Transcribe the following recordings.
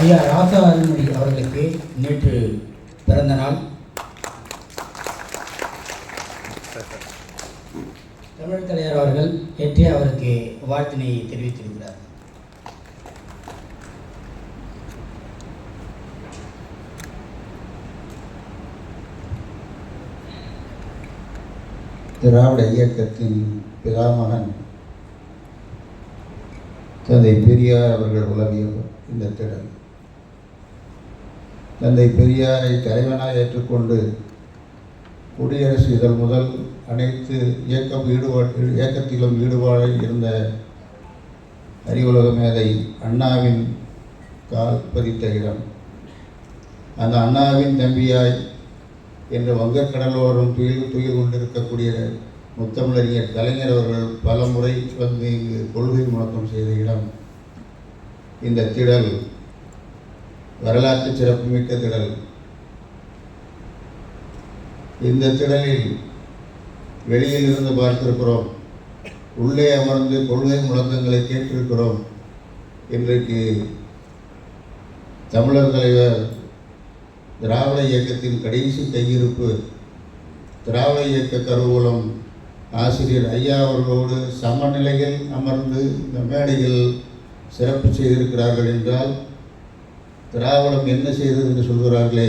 ஐயா ராசா அருள்மொழி அவர்களுக்கு நேற்று பிறந்த நாள். தமிழ் தலைவர் அவர்கள் நேற்றே அவருக்கு வாழ்த்தினை தெரிவித்திருக்கிறார். திராவிட இயக்கத்தின் பிதாமகன் தந்தை பெரியார் அவர்கள் உலவிய இந்த திறன். தந்தை பெரியாரை தலைவனாக ஏற்றுக்கொண்டு குடியரசு இதழ் முதல் அனைத்து இயக்கம் ஈடுபாடு இயக்கத்திலும் ஈடுபாடு இருந்த அறிவுலக மேதை அண்ணாவின் கால் பதித்த இடம். அந்த அண்ணாவின் தம்பியாய் என்று வங்கக்கடலோரம் துயில் துயில் கொண்டிருக்கக்கூடிய முத்தமிழறிஞர் கலைஞர் அவர்கள் பல முறை வந்து இங்கு கொள்கை முழக்கம் செய்த இடம். இந்த திடல் வரலாற்று சிறப்புமிக்க திடல். இந்த திடலில் வெளியில் இருந்து பார்த்திருக்கிறோம். உள்ளே அமர்ந்து கொள்கை முழக்கங்களை கேட்டிருக்கிறோம். இன்றைக்கு தமிழர் தலைவர் திராவிட இயக்கத்தின் கடைசி கையிருப்பு திராவிட இயக்க கருவூலம் ஆசிரியர் ஐயா அவர்களோடு சமநிலையில் அமர்ந்து இந்த மேடையில் சிறப்பு செய்திருக்கிறார்கள் என்றால் திராவிடம் என்ன செய்தது என்று சொல்கிறார்களே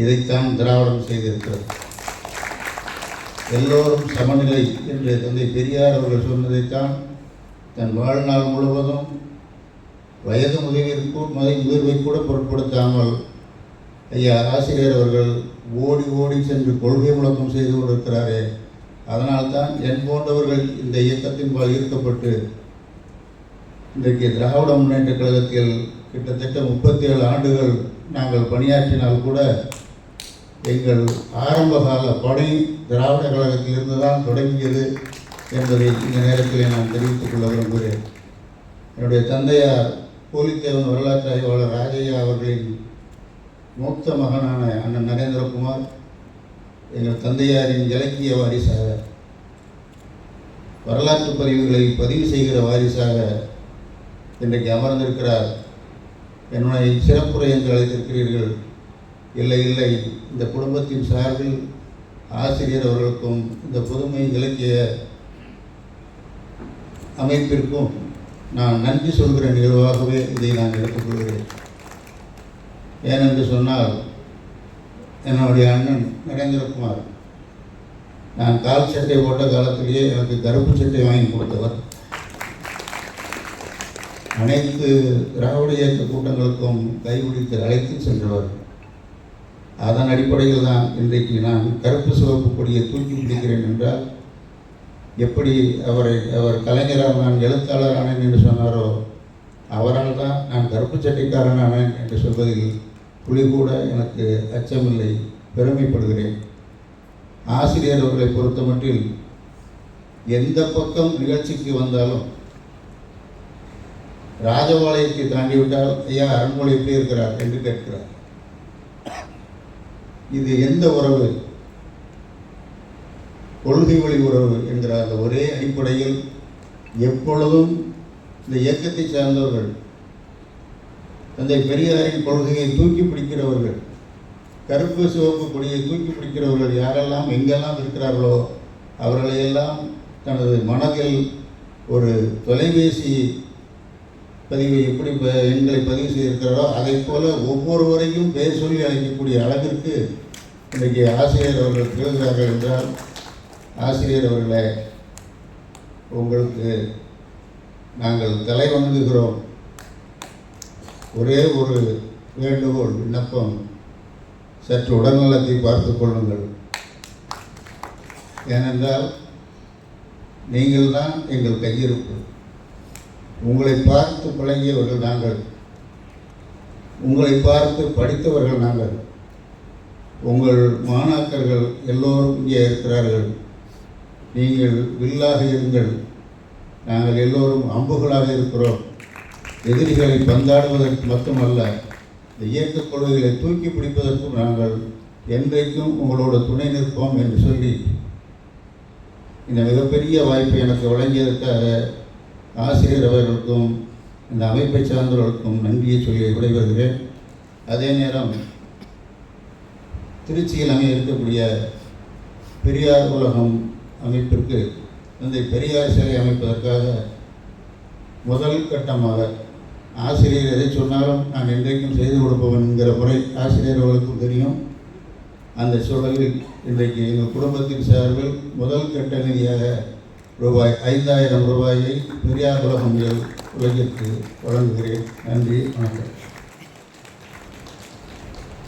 இதைத்தான் திராவிடம் செய்திருக்கிறது. எல்லோரும் சமநிலை என்று தந்தை பெரியார் அவர்கள் சொன்னதைத்தான் தன் வாழ்நாள் முழுவதும் வயது முதிர்விற்கு மதை முதிர்வை கூட பொருட்படுத்தாமல் ஐயா ஆசிரியர் அவர்கள் ஓடி ஓடி சென்று கொள்கை முழக்கம் செய்து கொண்டிருக்கிறாரே. அதனால்தான் என் போன்றவர்கள் இந்த இயக்கத்தின் பால் ஈர்க்கப்பட்டு இன்றைக்கு திராவிட முன்னேற்ற கழகத்தில் கிட்டத்தட்ட முப்பத்தி ஏழு ஆண்டுகள் நாங்கள் பணியாற்றினால் கூட எங்கள் ஆரம்பகால பணி திராவிட கழகத்திலிருந்து தான் தொடங்கியது என்பதை இந்த நேரத்தில் நான் தெரிவித்துக் கொள்ள விரும்புகிறேன். என்னுடைய தந்தையார் போலித்தேவன் வரலாற்று ஆய்வாளர் ராஜையா அவர்களின் மூத்த மகனான அண்ணன் நரேந்திரகுமார் எங்கள் தந்தையாரின் இலக்கிய வாரிசாக வரலாற்று பதிவுகளை பதிவு செய்கிற வாரிசாக இன்றைக்கு அமர்ந்திருக்கிறார் என்னுடைய சிறப்புரை என்று அழைத்திருக்கிறீர்கள். இல்லை இல்லை. இந்த குடும்பத்தின் சார்பில் ஆசிரியர் அவர்களுக்கும் இந்த புதுமை இலக்கிய அமைப்பிற்கும் நான் நன்றி சொல்கிற நிகழ்வாகவே இதை நான் எடுத்துக்கொள்கிறேன். ஏனென்று சொன்னால் என்னுடைய அண்ணன் நரேந்திரகுமார் நான் கால் சட்டை போட்ட காலத்திலேயே எனக்கு கருப்பு சட்டை வாங்கி கொடுத்தவர். அனைத்து திராவிட இயக்க கூட்டங்களுக்கும் கைவிடித்து அழைத்து சென்றவர். அதன் அடிப்படையில் தான் இன்றைக்கு நான் கருப்பு சிவப்பு கொடியை தூக்கி பிடிக்கிறேன் என்றால் எப்படி அவரை அவர் கலைஞராக நான் எழுத்தாளர் ஆனேன் என்று சொன்னாரோ அவரால் தான் நான் கருப்பு சட்டைக்காரன் ஆனேன் என்று சொல்வதில் புலி கூட எனக்கு அச்சமில்லை பெருமைப்படுகிறேன். ஆசிரியர் அவர்களை பொறுத்தமட்டில் எந்த பக்கம் நிகழ்ச்சிக்கு வந்தாலும் ராஜபாளையத்தை தாண்டிவிட்டால் ஐயா அரண்மொழி எப்படி இருக்கிறார் என்று கேட்கிறார். இது எந்த உறவு? கொள்கை வழி உறவு என்கிற அந்த ஒரே அடிப்படையில் எப்பொழுதும் இந்த இயக்கத்தை சார்ந்தவர்கள் தந்தை பெரியாரின் கொள்கையை தூக்கி பிடிக்கிறவர்கள் கருப்பு சிவப்பு கொடியை தூக்கி பிடிக்கிறவர்கள் யாரெல்லாம் எங்கெல்லாம் இருக்கிறார்களோ அவர்களையெல்லாம் தனது மனதில் ஒரு தொலைபேசி பதிவு எப்படி ப- எண்களை பதிவு செய்திருக்கிறாரோ அதைப் போல ஒவ்வொருவரையும் பெயர் சொல்லி அழைக்கக்கூடிய அளவிற்கு இன்றைக்கு ஆசிரியர் அவர்கள் திகழ்கிறார்கள் என்றால் ஆசிரியர் அவர்களை உங்களுக்கு நாங்கள் தலை வணங்குகிறோம். ஒரே ஒரு வேண்டுகோள் விண்ணப்பம் சற்று உடல்நலத்தை பார்த்து கொள்ளுங்கள். ஏனென்றால் நீங்கள் தான் எங்கள் கையிருப்பு. உங்களை பார்த்து பழகியவர்கள் நாங்கள். உங்களை பார்த்து படித்தவர்கள் நாங்கள். உங்கள் மாணாக்கர்கள் எல்லோரும் இங்கே இருக்கிறார்கள். நீங்கள் வில்லாக இருங்கள். நாங்கள் எல்லோரும் அம்புகளாக இருக்கிறோம். எதிரிகளை பந்தாடுவதற்கு மட்டுமல்ல இந்த இயக்கக் கொள்கைகளை தூக்கி பிடிப்பதற்கும் நாங்கள் என்றைக்கும் உங்களோட துணை நிற்போம் என்று சொல்லி இந்த மிகப்பெரிய வாய்ப்பை எனக்கு வழங்கியதற்காக ஆசிரியர் அவர்களுக்கும் இந்த அமைப்பை சார்ந்தவர்களுக்கும் நன்றியை சொல்லி விடைபெறுகிறேன். அதே நேரம் திருச்சியில் அமைய இருக்கக்கூடிய பெரியார் உலகம் அமைப்பிற்கு இந்த பெரியார் சிலை அமைப்பதற்காக முதல் கட்டமாக ஆசிரியர் எதை சொன்னாலும் நான் என்றைக்கும் செய்து கொடுப்பவன் என்கிற முறை ஆசிரியர் அவர்களுக்கும் தெரியும். அந்த சூழலில் இன்றைக்கு எங்கள் குடும்பத்தின் சார்பில் முதல் கட்ட நிதியாக ரூபாய் ஐந்தாயிரம் ரூபாயை பெரியார் உலகம் உலகிற்கு வழங்குகிறேன். நன்றி வணக்கம்.